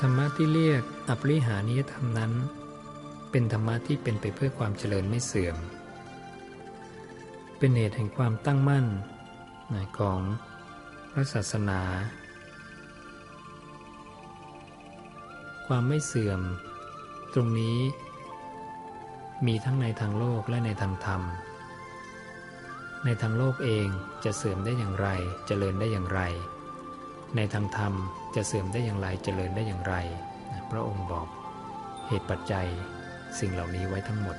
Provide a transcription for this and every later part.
ธรรมะที่เรียกอปริหานิยธรรมนั้น เป็นธรรมะที่เป็นไปเพื่อความเจริญไม่เสื่อม เป็นเหตุแห่งความตั้งมั่นของพระศาสนา ความไม่เสื่อม ตรงนี้ มีทั้งในทางโลกและในทางธรรม ในทางโลกเองจะเสื่อมได้อย่างไรเจริญได้อย่างไร ในทางธรรมจะเสื่อมได้อย่างไรเจริญได้อย่างไร พระองค์บอกเหตุปัจจัยสิ่งเหล่านี้ไว้ทั้งหมด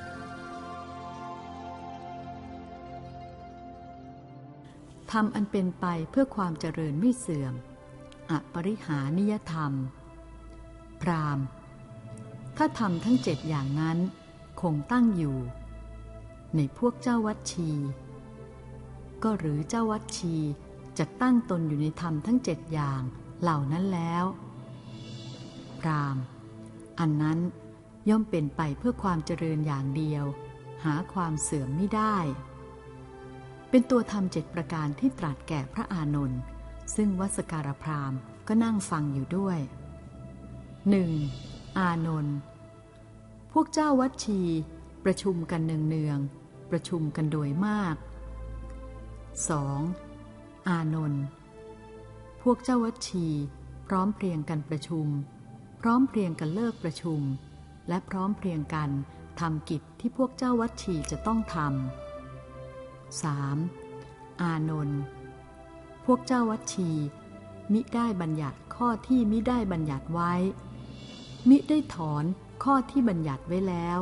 ธรรมอันเป็นไปเพื่อความเจริญไม่เสื่อม อปริหานิยธรรม พรามถ้าทำทั้งเจ็ดอย่างนั้น คงตั้งอยู่ ในพวกเจ้าวัดชี ก็หรือเจ้าวัดชี จะตั้งตนอยู่ในธรรมทั้งเจ็ดอย่างเหล่านั้นแล้ว พรามอันนั้นย่อมเป็นไปเพื่อความเจริญอย่างเดียว หาความเสื่อมไม่ได้ เป็นตัวธรรมเจ็ดประการที่ตรัสแก่พระอานนท์ซึ่งวัสการพรามก็นั่งฟังอยู่ด้วย 1. อานนท์พวกเจ้าวัดชี ประชุมกันเนืองๆประชุมกันโดยมาก 2. อานนท์พวกเจ้าวัดชีพร้อมเพรียงกันประชุม พร้อมเพรียงกันเลิกประชุม และพร้อมเพรียงกันทำกิจที่พวกเจ้าวัดชีจะต้องทำ 3. อานนท์พวกเจ้าวัดชีมิได้บัญญัติข้อที่มิได้บัญญัติไว้ มิได้ถอนข้อที่บัญญัติไว้แล้ว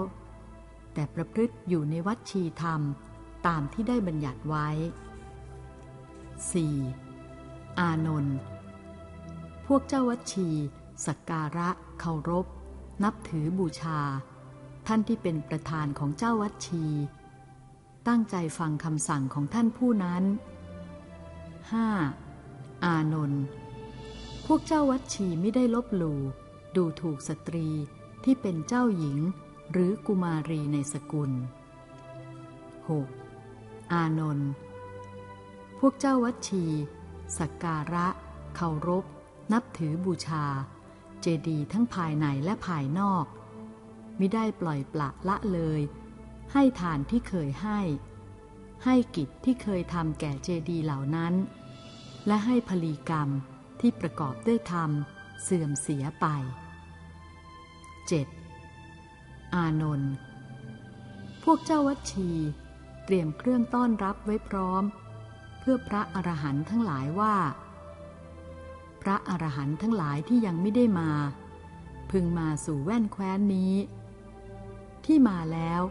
แต่ประพฤติอยู่ในวัดชีธรรมตามที่ได้บัญญัติไว้ 4. อานนท์พวกเจ้าวัดชี สักการะเคารพ นับถือบูชา ท่านที่เป็นประธานของเจ้าวัดชี ตั้งใจฟังคำสั่งของท่านผู้นั้น 5. อานนท์พวกเจ้าวัดชีไม่ได้ลบหลู่ดูถูกสตรีที่เป็นเจ้าหญิงหรือกุมารีในสกุล 6. อานนท์ พวกเจ้าวัดชี สักการะ เคารพ นับถือบูชา เจดีทั้งภายในและภายนอกม่ได้ปล่อยปละละเลย ให้ทานที่เคยให้ ให้กิจที่เคยทำแก่เจดีเหล่านั้น และให้พลีกรรมที่ประกอบด้วยธรรมเสื่อมเสียไป 7. อานนท์พวกเจ้าวัดชี เตรียมเครื่องต้อนรับไว้พร้อม เพื่อพระอรหันต์ทั้งหลายว่า พระอรหันต์ทั้งหลายที่ยังไม่ได้มา พึงมาสู่แว่นแคว้นนี้ ที่มาแล้ว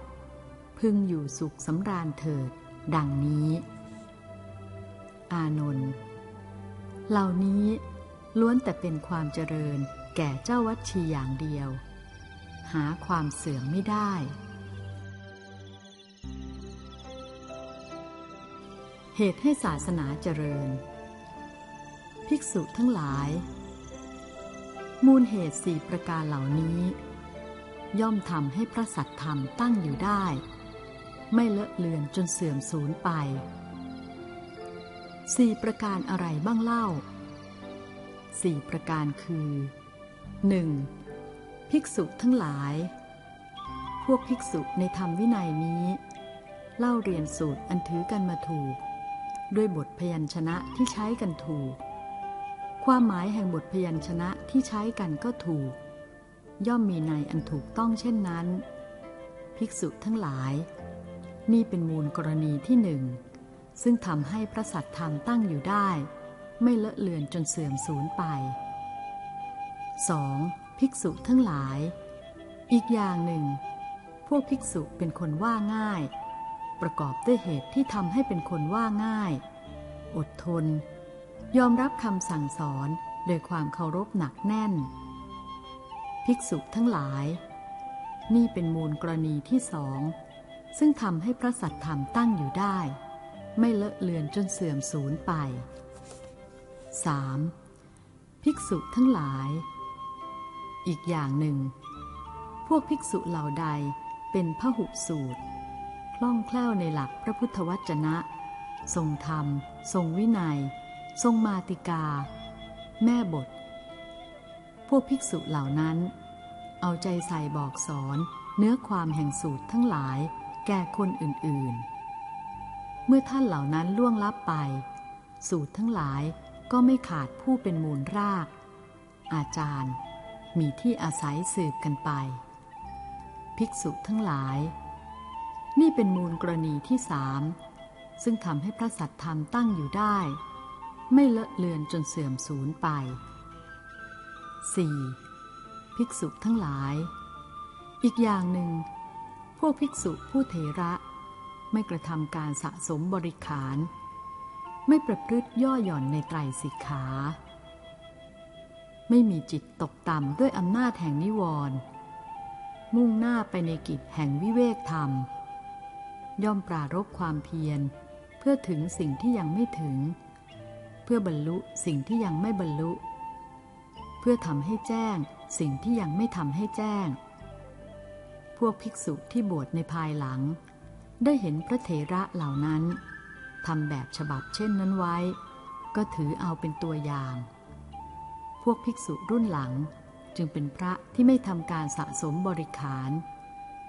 พึงอยู่สุขสำราญเถิด ดังนี้ อานนท์เหล่านี้ล้วนแต่เป็นความเจริญแก่เจ้าวัดชีอย่างเดียว หาความเสื่อมไม่ได้ เหตุให้ศาสนาเจริญ ภิกษุทั้งหลาย มูลเหตุสี่ประการเหล่านี้ ย่อมทำให้พระสัตธรรมตั้งอยู่ได้ ไม่เลอะเลือนจนเสื่อมสูญไปสี่ประการอะไรบ้างเล่าสี่ประการคือ 1. ภิกษุทั้งหลาย พวกภิกษุในธรรมวินัยนี้ เล่าเรียนสูตรอันถือกันมาถูก ด้วยบทพยัญชนะที่ใช้กันถูก ความหมายแห่งบทพยัญชนะที่ใช้กันก็ถูก ย่อมมีในอันถูกต้องเช่นนั้น ภิกษุทั้งหลาย นี่เป็นมูลกรณีที่หนึ่ง ซึ่งทำให้พระสัตธรรมตั้งอยู่ได้ ไม่เลอะเลือนจนเสื่อมสูญไป 2. ภิกษุทั้งหลาย อีกอย่างหนึ่ง พวกภิกษุเป็นคนว่าง่าย ประกอบด้วยเหตุที่ทำให้เป็นคนว่าง่าย อดทน ยอมรับคำสั่งสอนโดยความเคารพหนักแน่น ภิกษุทั้งหลาย นี่เป็นมูลกรณีที่สอง ซึ่งทำให้พระสัตธรรมตั้งอยู่ได้ ไม่เลอะเลือนจนเสื่อมสูญไป 3. ภิกษุทั้งหลาย อีกอย่างหนึ่ง พวกภิกษุเหล่าใดเป็นพหุสูตร ล่องแคล่วในหลักพระพุทธวจนะ ทรงธรรม ทรงวินัย ทรงมาติกา แม่บท พวกภิกษุเหล่านั้น เอาใจใส่บอกสอนเนื้อความแห่งสูตรทั้งหลายแก่คนอื่นๆ เมื่อท่านเหล่านั้นล่วงลับไป สูตรทั้งหลายก็ไม่ขาดผู้เป็นมูลราก อาจารย์มีที่อาศัยสืบกันไป ภิกษุทั้งหลาย นี่เป็นมูลกรณีที่สามซึ่งทำให้พระสัตธรรมตั้งอยู่ได้ ไม่เลอะเลือนจนเสื่อมสูญไป 4. ภิกษุทั้งหลาย อีกอย่างหนึ่ง พวกภิกษุผู้เถระไม่กระทำการสะสมบริขาร ไม่ประพฤติย่อหย่อนในไตรสิกขา ไม่มีจิตตกต่ำด้วยอำนาจแห่งนิวรณ์มุ่งหน้าไปในกิจแห่งวิเวกธรรม ย่อมปรารบความเพียร เพื่อถึงสิ่งที่ยังไม่ถึง เพื่อบรรลุสิ่งที่ยังไม่บรรลุ เพื่อทำให้แจ้งสิ่งที่ยังไม่ทำให้แจ้ง พวกภิกษุที่บวชในภายหลัง ได้เห็นพระเถระเหล่านั้นทำแบบฉบับเช่นนั้นไว้ ก็ถือเอาเป็นตัวอย่าง พวกภิกษุรุ่นหลังจึงเป็นพระที่ไม่ทำการสะสมบริขาร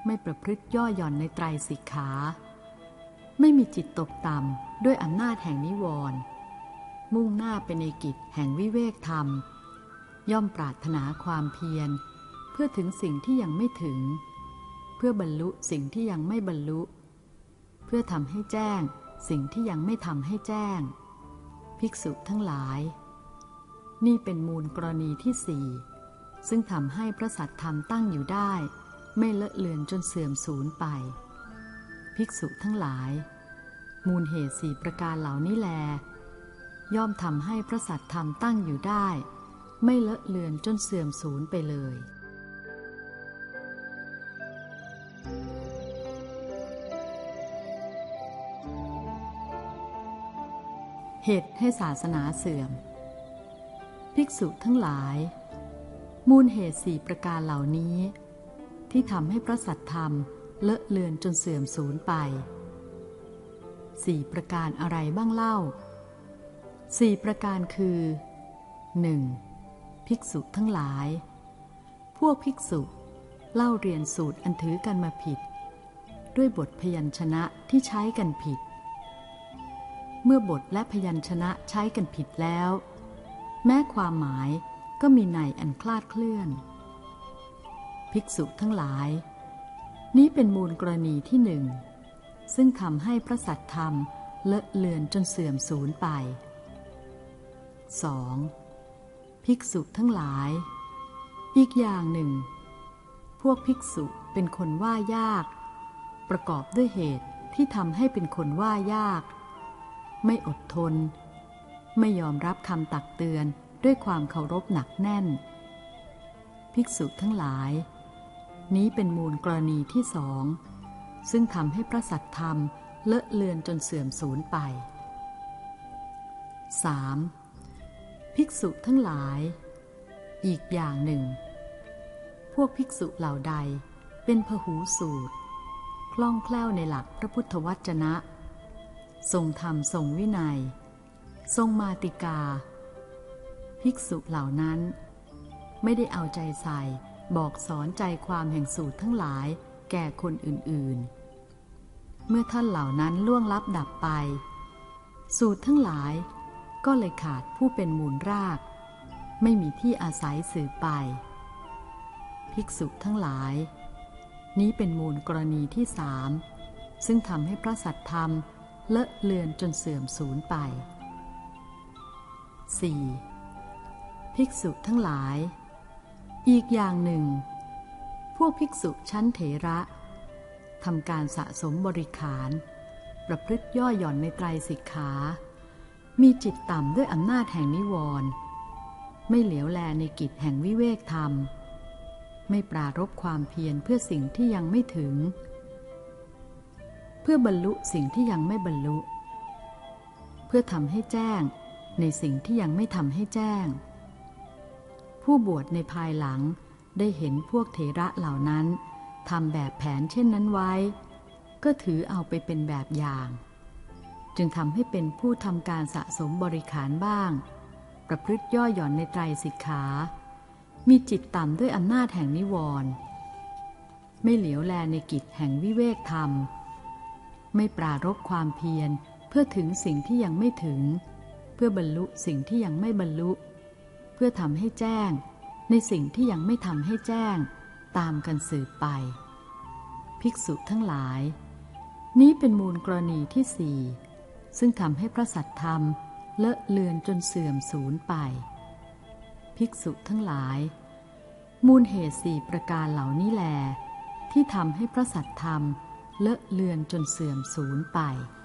ไม่ประพฤติย่อหย่อนในไตรสิกขา ไม่มีจิตตกต่ำด้วยอำนาจแห่งนิวรณ์มุ่งหน้าไปในกิจแห่งวิเวกธรรม ย่อมปรารถนาความเพียร เพื่อถึงสิ่งที่ยังไม่ถึง เพื่อบรรลุสิ่งที่ยังไม่บรรลุ เพื่อทำให้แจ้งสิ่งที่ยังไม่ทำให้แจ้ง ภิกษุทั้งหลาย นี่เป็นมูลกรณีที่สี่ซึ่งทำให้พระสัตธรรมตั้งอยู่ได้ ไม่เลอะเลือนจนเสื่อมสูญไป ภิกษุทั้งหลาย มูลเหตุสี่ประการเหล่านี้แล ย่อมทำให้พระสัตธรรมตั้งอยู่ได้ ไม่เลอะเลือนจนเสื่อมสูญไปเลยเหตุให้ศาสนาเสื่อม ภิกษุทั้งหลาย มูลเหตุสี่ประการเหล่านี้ ที่ทำให้พระสัตธรรมเลอะเลือนจนเสื่อมสูญไปสี่ประการอะไรบ้างเล่าสี่ประการคือ 1. ภิกษุทั้งหลาย พวกภิกษุเล่าเรียนสูตรอันถือกันมาผิด ด้วยบทพยัญชนะที่ใช้กันผิด เมื่อบทและพยัญชนะใช้กันผิดแล้ว แม้ความหมายก็มีในอันคลาดเคลื่อน ภิกษุทั้งหลาย นี้เป็นมูลกรณีที่หนึ่ง ซึ่งทำให้พระสัตธรรมเลอะเลือนจนเสื่อมสูญไป 2. ภิกษุทั้งหลาย อีกอย่างหนึ่ง พวกภิกษุเป็นคนว่ายาก ประกอบด้วยเหตุที่ทำให้เป็นคนว่ายาก ไม่อดทน ไม่ยอมรับคำตักเตือนด้วยความเคารพหนักแน่น ภิกษุทั้งหลาย นี้เป็นมูลกรณีที่สอง ซึ่งทำให้พระสัตธรรมเลอะเลือนจนเสื่อมสูญไป 3. ภิกษุทั้งหลาย อีกอย่างหนึ่ง พวกภิกษุเหล่าใดเป็นพหูสูตร คล่องแคล่วในหลักพระพุทธวจนะ ทรงธรรมทรงวินัย ทรงมาติกา ภิกษุเหล่านั้น ไม่ได้เอาใจใส่ บอกสอนใจความแห่งสูตรทั้งหลาย แก่คนอื่นๆ เมื่อท่านเหล่านั้นล่วงลับดับไป สูตรทั้งหลาย ก็เลยขาดผู้เป็นมูลราก ไม่มีที่อาศัยสืบไป ภิกษุทั้งหลาย นี้เป็นมูลกรณีที่สามซึ่งทำให้พระสัตธรรมเลอะเลือนจนเสื่อมสูญไป 4. ภิกษุทั้งหลาย อีกอย่างหนึ่ง พวกภิกษุชั้นเถระทำการสะสมบริขาร ประพฤติย่อหย่อนในไตรสิกขา มีจิตต่ำด้วยอำนาจแห่งนิวรณ์ไม่เหลียวแลในกิจแห่งวิเวกธรรม ไม่ปรารบความเพียรเพื่อสิ่งที่ยังไม่ถึง เพื่อบรรลุสิ่งที่ยังไม่บรรลุ เพื่อทำให้แจ้งในสิ่งที่ยังไม่ทำให้แจ้ง ผู้บวชในภายหลังได้เห็นพวกเถระเหล่านั้นทำแบบแผนเช่นนั้นไว้ ก็ถือเอาไปเป็นแบบอย่าง จึงทำให้เป็นผู้ทำการสะสมบริขารบ้าง ประพฤติย่อหย่อนในไตรสิกขา มีจิตต่ำด้วยอำนาจแห่งนิวรณ์ไม่เหลียวแลในกิจแห่งวิเวกธรรม ไม่ปรารบความเพียรเพื่อถึงสิ่งที่ยังไม่ถึง เพื่อบรรลุสิ่งที่ยังไม่บรรลุเพื่อทำให้แจ้ง ในสิ่งที่ยังไม่ทำให้แจ้ง ตามกันสืบไป ภิกษุทั้งหลาย นี้เป็นมูลกรณีที่สี่ซึ่งทำให้พระสัตธรรมเลอะเลือนจนเสื่อมสูญไป ภิกษุทั้งหลาย มูลเหตุสี่ประการเหล่านี้แล ที่ทำให้พระสัตธรรมเลอะเลือนจนเสื่อมสูญไป「